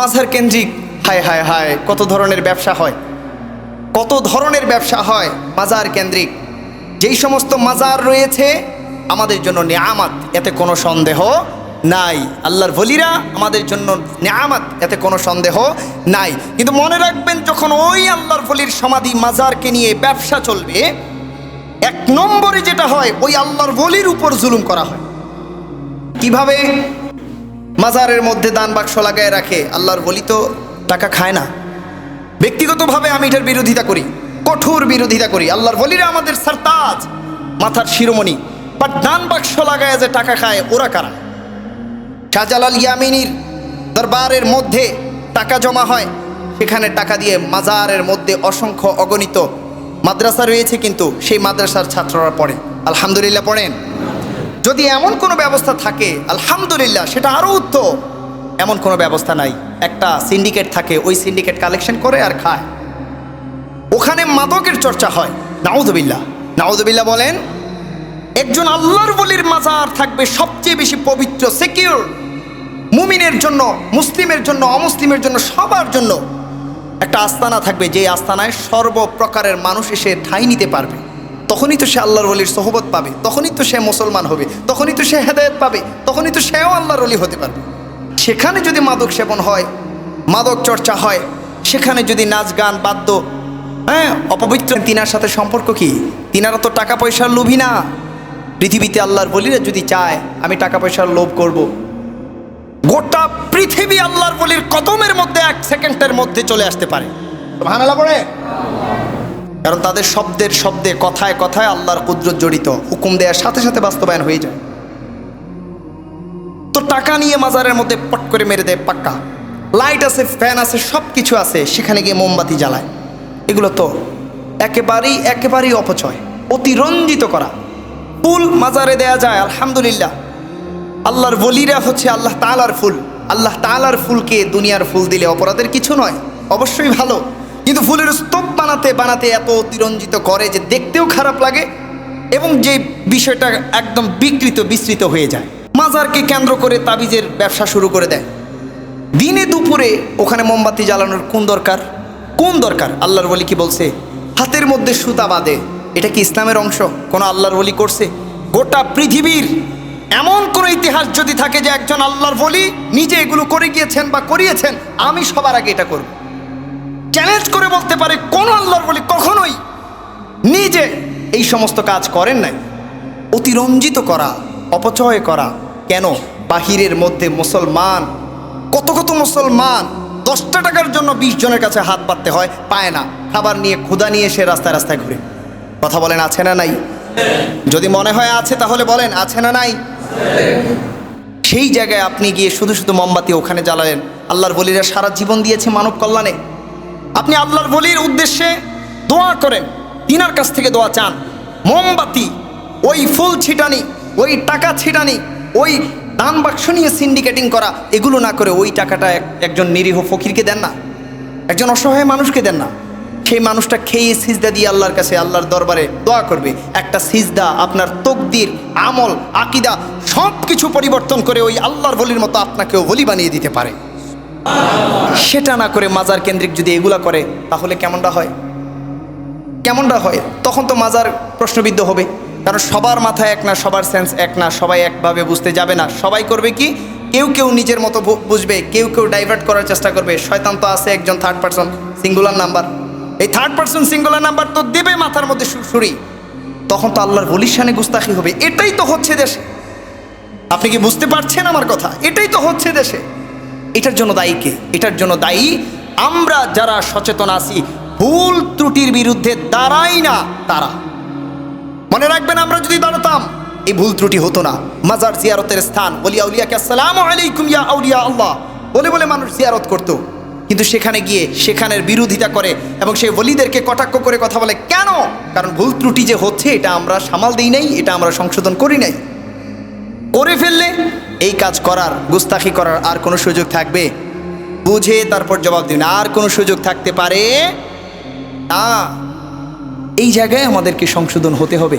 মাঝার কেন্দ্রিক, হায় হায় হায়, কত ধরনের ব্যবসা হয়? কত ধরনের ব্যবসা হয় মাজার কেন্দ্রিক? যেই সমস্ত মাজার রয়েছে, আমাদের জন্য নেয়ামাত, এতে কোনো সন্দেহ নাই। আল্লাহর বলিরা আমাদের জন্য নেয়ামাত, এতে কোনো সন্দেহ নাই। কিন্তু মনে রাখবেন, যখন ওই আল্লাহর বলির সমাধি মাজারকে নিয়ে ব্যবসা চলবে, এক নম্বরে যেটা হয়, ওই আল্লাহর বলির উপর জুলুম করা হয়। কীভাবে? মাজারের মধ্যে দান বাক্স লাগায় রাখে, আল্লাহর বলি তো টাকা খায় না। ব্যক্তিগতভাবে আমি এটার বিরোধিতা করি, কঠোর বিরোধিতা করি। আল্লাহর বলিরা আমাদের সারতাজ, মাথার শিরোমণি। বাট দান বাক্স লাগায় যে টাকা খায়, ওরা কারা? শাহজালাল ইয়ামিনীর দরবারের মধ্যে টাকা জমা হয়, সেখানে টাকা দিয়ে মাজারের মধ্যে অসংখ্য অগণিত মাদ্রাসা রয়েছে কিন্তু সেই মাদ্রাসার ছাত্ররা পড়ে। আলহামদুলিল্লাহ পড়েন। যদি এমন কোনো ব্যবস্থা থাকে, আলহামদুলিল্লাহ, সেটা আরও উত্তম। এমন কোনো ব্যবস্থা নাই। একটা সিন্ডিকেট থাকে, ওই সিন্ডিকেট কালেকশন করে আর খায়। ওখানে মাদকের চর্চা হয়। নাউদবিল্লা নাউদবিল্লা বলেন, একজন আল্লাহর বলির মাজার থাকবে সবচেয়ে বেশি পবিত্র সিকিউর মুমিনের জন্য, মুসলিমের জন্য, অমুসলিমের জন্য, সবার জন্য একটা আস্তানা থাকবে। যে আস্তানায় সর্বপ্রকারের মানুষ এসে ঠাঁই নিতে পারবে। তখনই তো সে আল্লাহর অলির সহবত পাবে, তখনই তো সে মুসলমান হবে, তখনই তো সে হেদায়ত পাবে, তখনই তো সেও আল্লাহর অলি হতে পারবে। সেখানে যদি মাদক সেবন হয়, মাদক চর্চা হয়, সেখানে যদি নাচ গান বাদ্য হ্যাঁ অপবিত্র, তিনার সাথে সম্পর্ক কি? তিনারা তো টাকা পয়সার লোভী না। পৃথিবীতে আল্লাহর বলিরা যদি চায়, আমি টাকা পয়সার লোভ করব। গোটা পৃথিবী আল্লাহর বলির কদমের মধ্যে এক সেকেন্ডের মধ্যে চলে আসতে পারে। ভানালা পড়ে। কারণ তাদের শব্দের শব্দে কথায় কথায় আল্লাহর কুদরত জড়িত। হুকুম দেওয়ার সাথে সাথে বাস্তবায়ন হয়ে যায়। তো টাকা নিয়ে মাজারের মধ্যে পট করে মেরে দেয় পাক্কা। লাইট আছে, ফ্যান আছে সব কিছু আছে, সেখানে গিয়ে মোমবাতি জ্বালায়। এগুলো তো একেবারেই একেবারেই অপচয়, অতিরঞ্জিত করা। ফুল মাজারে দেয়া যায়, আলহামদুলিল্লাহ। আল্লাহর বলিরা হচ্ছে আল্লাহ তালার ফুল। আল্লাহ তালার ফুলকে দুনিয়ার ফুল দিলে অপরাধের কিছু নয়। অবশ্যই ভালো। কিন্তু ফুলের স্তূপ বানাতে বানাতে এত অতিরঞ্জিত করে যে দেখতেও খারাপ লাগে এবং যে বিষয়টা একদম বিকৃত, বিস্তৃত হয়ে যায়। মাজারকে কেন্দ্র করে তাবিজের ব্যবসা শুরু করে দেয়। দিনে দুপুরে ওখানে মোমবাতি জ্বালানোর কোন দরকার? কোন দরকার? আল্লাহর বলি কি বলছে? হাতের মধ্যে সুতা বাঁধে। এটা কি ইসলামের অংশ? কোনো আল্লাহর বলি করছে? গোটা পৃথিবীর এমন কোন ইতিহাস যদি থাকে যে একজন আল্লাহর বলি নিজে এগুলো করে গিয়েছেন বা করিয়েছেন, আমি সবার আগে এটা করব। চ্যালেঞ্জ করে বলতে পারে কোন আল্লাহর বলি কখনোই। নিজে এই সমস্ত কাজ করেন নাই। অতিরঞ্জিত করা, অপচয় করা, কেন? বাহিরের মধ্যে মুসলমান, কত কত মুসলমান, দশটা টাকার জন্য বিশ জনের কাছে হাত পাততে হয়, পায় না। খাবার নিয়ে ক্ষুদা নিয়ে সে রাস্তায় রাস্তায় ঘুরে। কথা বলেন, আছে না নাই? যদি মনে হয় আছে, তাহলে বলেন, আছে না নাই? সেই জায়গায় আপনি গিয়ে শুধু শুধু মোমবাতি ওখানে জ্বালালেন। আল্লাহর বলিরা সারা জীবন দিয়েছে মানব কল্যাণে। আপনি আল্লাহর বলির উদ্দেশ্যে দোয়া করেন, তিনার কাছ থেকে দোয়া চান। মোমবাতি, ওই ফুল ছিটানি, ওই টাকা ছিটানি, ওই দান বাক্স নিয়ে সিন্ডিকেটিং করা, এগুলো না করে ওই টাকাটা একজন নিরীহ ফকিরকে দেন না। একজন অসহায় মানুষকে দেন না। সেই মানুষটা খেয়ে সিজদা দিয়ে আল্লাহর কাছে, আল্লাহর দরবারে দোয়া করবে। একটা সিজদা, আপনার তকদির, আমল, আকিদা সব কিছু পরিবর্তন করে ওই আল্লাহর বলির মতো আপনাকেও বলি বানিয়ে দিতে পারে। সেটা না করে মাজার কেন্দ্রিক যদি এগুলা করে, তাহলে কেমনটা হয়? কেমনটা হয়? তখন তো মাজার প্রশ্নবিদ্ধ হবে। কারণ সবার মাথায় এক না, সবার সেন্স এক না, সবাই একভাবে বুঝতে যাবে না। সবাই করবে কি? কেউ কেউ নিজের মতো বুঝবে, কেউ কেউ ডাইভার্ট করার চেষ্টা করবে। শয়তান তো আছে একজন থার্ড পার্সন সিঙ্গুলার নাম্বার এই থার্ড পার্সন সিঙ্গুলার নাম্বার তো দেবে মাথার মধ্যে সুরি। তখন তো আল্লাহর বলিশানে গুস্তাখি হবে। এটাই তো হচ্ছে দেশে। আপনি কি বুঝতে পারছেন আমার কথা? এটাই তো হচ্ছে দেশে। এটার জন্য দায়ী কে? এটার জন্য দায়ী আমরা যারা সচেতন আছি, ভুল ত্রুটির বিরুদ্ধে দাঁড়াই না তারা। মনে রাখবেন আমরা যদি দাঁড়াতাম, এই ভুল ত্রুটি হতো না। মাজার জিয়ারতের স্থান ইয়া আউলিয়া আল্লাহ, বলে বলে মানুষ জিয়ারত করতো। কিন্তু সেখানে গিয়ে সেখানের বিরোধিতা করে এবং সেই বলিদেরকে কটাক্ষ করে কথা বলে, কেন? কারণ ভুল ত্রুটি যে হচ্ছে, এটা আমরা সামাল দিই নাই, এটা আমরা সংশোধন করি নাই। করে ফেললে এই কাজ করার, গুস্তাখি করার আর কোনো সুযোগ থাকবে? বুঝে তারপর জবাব দিন। আর কোনো সুযোগ থাকতে পারে না। এই জায়গায় আমাদেরকে সংশোধন হতে হবে।